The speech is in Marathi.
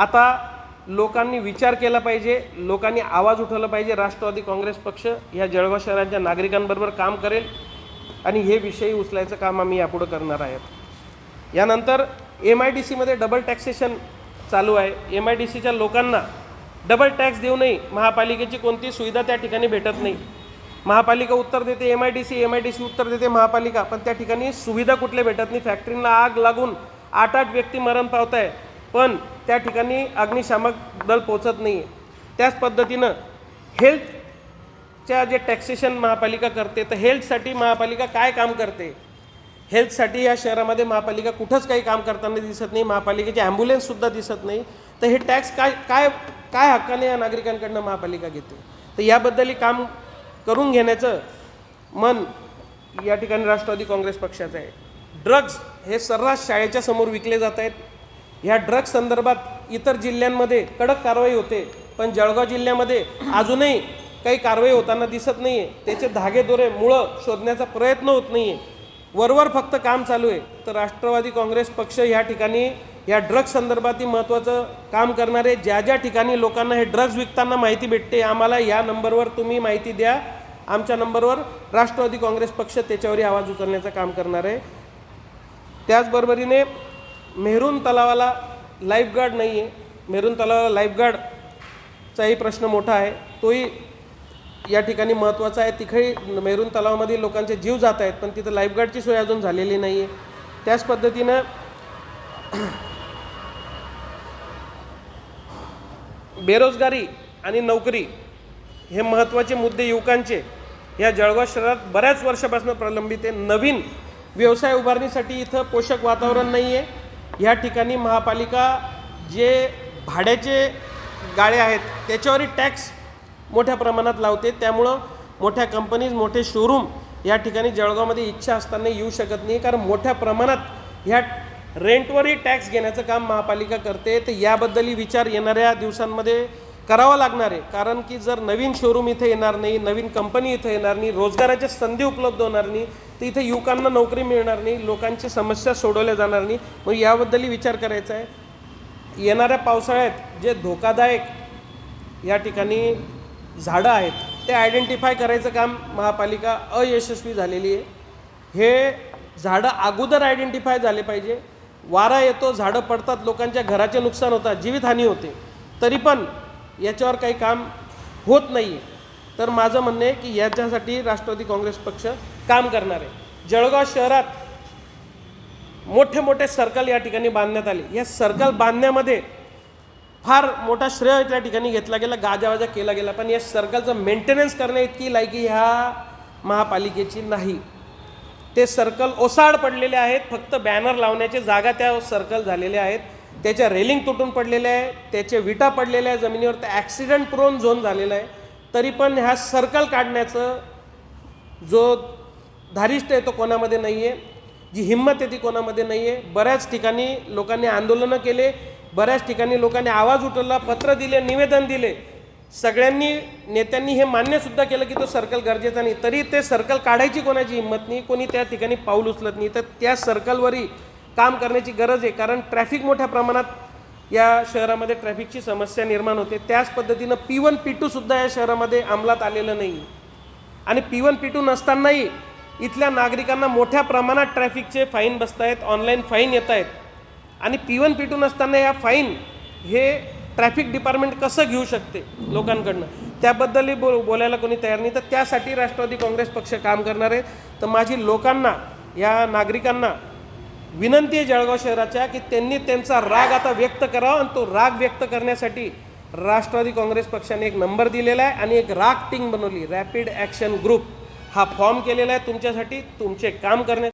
आता लोकांनी विचार केला पाहिजे लोकांनी आवाज उठवला पाहिजे राष्ट्रवादी काँग्रेस पक्ष ह्या जळगाव शहराच्या नागरिकांबरोबर काम करेल आणि हे विषयी उचलायचं काम आम्ही यापुढं करणार आहोत. यानंतर एम आय डी सीमध्ये डबल टॅक्सेशन चालू आहे. एम आय डी सीच्या लोकांना डबल टॅक्स देऊनही महापालिकेची कोणती सुविधा त्या ठिकाणी भेटत नाही. महापालिका उत्तर देते M I D C M I D C उत्तर देते महापालिका पण त्या ठिकाणी सुविधा कुठल्या भेटत नाही. फॅक्टरींना आग लागून आठ आठ व्यक्ती मरण पावत आहे पण त्या ठिकाणी अग्निशामक दल पोचत नाही आहे त्याच पद्धतीनं हेल्थच्या जे टॅक्सेशन महापालिका करते तर हेल्थसाठी महापालिका काय काम करते? हेल्थसाठी या शहरामध्ये महापालिका कुठंच काही काम करताना दिसत नाही महापालिकेचे ॲम्ब्युलन्ससुद्धा दिसत नाही. तर हे टॅक्स काय काय काय हक्काने या नागरिकांकडनं महापालिका घेते? तर याबद्दलही काम करून घेण्याचं मन या ठिकाणी राष्ट्रवादी काँग्रेस पक्षाचं आहे. ड्रग्ज हे सर्रास शाळेच्या समोर विकले जात आहेत. ह्या ड्रग्स संदर्भात इतर जिल्ह्यांमध्ये कडक कारवाई होते पण जळगाव जिल्ह्यामध्ये अजूनही काही कारवाई होताना दिसत नाही आहे त्याचे धागेदोरे मुळं शोधण्याचा प्रयत्न होत नाही आहे वरवर फक्त काम चालू आहे. तर राष्ट्रवादी काँग्रेस पक्ष या ठिकाणी या ड्रग्स संदर्भातील महत्त्वाचं काम करणारे ज्या ज्या ठिकाणी लोकांना हे ड्रग्ज विकताना माहिती भेटते आम्हाला या नंबरवर तुम्ही माहिती द्या. आमच्या नंबरवर राष्ट्रवादी काँग्रेस पक्ष त्याच्यावरही आवाज उचलण्याचं काम करणार आहे. त्याचबरोबरीने मेहरून तलावाला लाईफगार्ड नाही आहे मेहरून तलावाला लाईफगार्डचाही प्रश्न मोठा आहे. तोही या ठिकाणी महत्त्वाचा आहे. तिकडे मेहरून तलावामध्ये लोकांचे जीव जात आहेत पण तिथं लाईफगार्डची सोय अजून झालेली नाही आहे त्याच पद्धतीनं बेरोजगारी आणि नोकरी हे महत्त्वाचे मुद्दे युवकांचे. या जळगाव शहरात बऱ्याच वर्षापासून प्रलंबित आहे. नवीन व्यवसाय उभारणीसाठी इथं पोषक वातावरण नाही आहे या ठिकाणी महापालिका जे भाड्याचे गाळे आहेत त्याच्यावरही टॅक्स मोठ्या प्रमाणात लावते. त्यामुळं मोठ्या कंपनीज मोठे शोरूम या ठिकाणी जळगावमध्ये इच्छा असताना येऊ शकत नाही. कारण मोठ्या प्रमाणात ह्या रेंटवरही टॅक्स घेण्याचं काम महापालिका करते. तर याबद्दलही विचार येणाऱ्या दिवसांमध्ये करावा लागणार आहे. कारण की जर नवीन शोरूम इथे येणार नाही नवीन कंपनी इथे येणार नाही रोजगाराच्या संधी उपलब्ध होणार नाही तर इथे युवकांना नोकरी मिळणार नाही लोकांची समस्या सोडवल्या जाणार नाही. मग याबद्दलही विचार करायचा आहे. येणाऱ्या पावसाळ्यात जे धोकादायक या ठिकाणी झाडं आहेत ते आयडेंटिफाय करायचं काम महापालिका अयशस्वी झालेली आहे. हे झाडं अगोदर आयडेंटिफाय झाले पाहिजे. वारा येतो झाडं पडतात लोकांच्या घराचे नुकसान होतात जीवितहानी होते. तरी पण याच्यावर काही काम होत नाही तर माझं म्हणणं आहे की याच्यासाठी राष्ट्रवादी काँग्रेस पक्ष काम करणार आहे. जळगाव शहरात मोठे मोठे सर्कल या ठिकाणी बांधण्यात आले. या सर्कल बांधण्यामध्ये फार मोठा श्रेय त्या ठिकाणी घेतला गेला गाजावाजा केला गेला. पण या सर्कलचं मेंटेनन्स करण्या इतकी लायकी ह्या महापालिकेची नाही. ते सर्कल ओसाड पडलेले आहेत फक्त बॅनर लावण्याचे जागा त्या सर्कल झालेल्या आहेत. त्याच्या रेलिंग तुटून पडलेल्या आहे त्याचे विटा पडलेल्या आहे जमिनीवर तर ॲक्सिडेंट प्रोन झोन झालेला आहे. तरी पण ह्या सर्कल काढण्याचं जो धारिष्ट आहे तो कोणामध्ये नाही आहे जी हिंमत आहे ती कोणामध्ये नाही आहे बऱ्याच ठिकाणी लोकांनी आंदोलनं केले बऱ्याच ठिकाणी लोकांनी आवाज उठवला पत्र दिले निवेदन दिले. सगळ्यांनी नेत्यांनी हे मान्यसुद्धा केलं की तो सर्कल गरजेचा नाही. तरी ते सर्कल काढायची कोणाची हिंमत नाही कोणी त्या ठिकाणी पाऊल उचलत नाही. तर त्या सर्कलवरही काम करण्याची गरज आहे. कारण ट्रॅफिक मोठ्या प्रमाणात या शहरामध्ये ट्रॅफिकची समस्या निर्माण होते. त्याच पद्धतीनं पी वन पी टूसुद्धा या शहरामध्ये अंमलात आलेलं नाही. आणि पी वन पी टू नसतानाही इथल्या नागरिकांना मोठ्या प्रमाणात ट्रॅफिकचे फाईन बसत आहेत ऑनलाईन फाईन येत आहेत आणि पी वन पी टू नसताना या फाईन हे ट्रॅफिक डिपार्टमेंट कसं घेऊ शकते लोकांकडनं? त्याबद्दलही बो बोलायला कोणी तयार नाही. तर त्यासाठी राष्ट्रवादी काँग्रेस पक्ष काम करणार आहे. तर माझी लोकांना या नागरिकांना विनंती आहे जळगाव शहराच्या की त्यांनी त्यांचा राग आता व्यक्त करावा आणि तो राग व्यक्त करण्यासाठी राष्ट्रवादी काँग्रेस पक्षाने एक नंबर दिलेला आहे आणि एक राग टीम बनवली रॅपिड ॲक्शन ग्रुप हा फॉर्म केलेला आहे तुमच्यासाठी तुमचे काम करण्या